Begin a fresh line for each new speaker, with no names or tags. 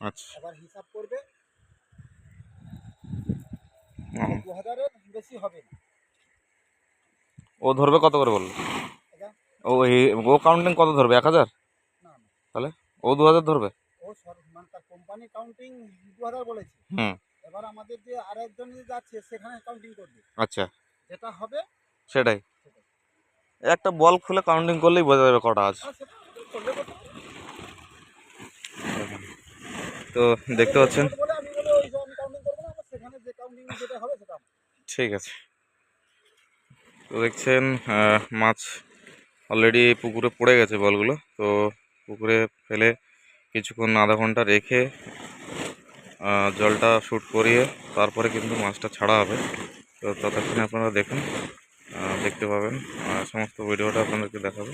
আচ্ছা।
এবার হিসাব করবে।
ও,
দু হাজারের বেশি হবে না।
ও ধরবে কত করে বলল? ও ও কাউন্টিং কত ধরবে? এক হাজার? তাহলে ও দু হাজার ধরবে?
ও সর মানে তার কোম্পানি কাউন্টিং দু হাজার বলেছে।
হুম।
এবার আমাদের যে আরেকজন যে যাচ্ছে সেখানে কাউন্টিং করবে।
আচ্ছা।
যেটা হবে
সেটাই। একটা বল খুলে কাউন্টিং করলেই বোঝা যাবে কটা আছে
আর সেটা করলে করতে পারে।
তো দেখতে পাচ্ছেন
বলে আমি বলে ওই যে আমি কাউন্টিং করব না আমার সেখানে যে কাউন্টিং যেটা হবে দেখতে পাচ্ছেন।
ঠিক আছে। তো দেখছেন মাছ অলরেডি পুকুরে পড়ে গেছে বলগুলো। তো পুকুরে ফেলে কিছুক্ষণ আধা ঘণ্টা রেখে জলটা শ্যুট করিয়ে তারপরে কিন্তু মাছটা ছাড়া হবে। তো ততক্ষণে আপনারা দেখুন দেখতে পাবেন। সমস্ত ভিডিওটা আপনাদেরকে দেখাবো।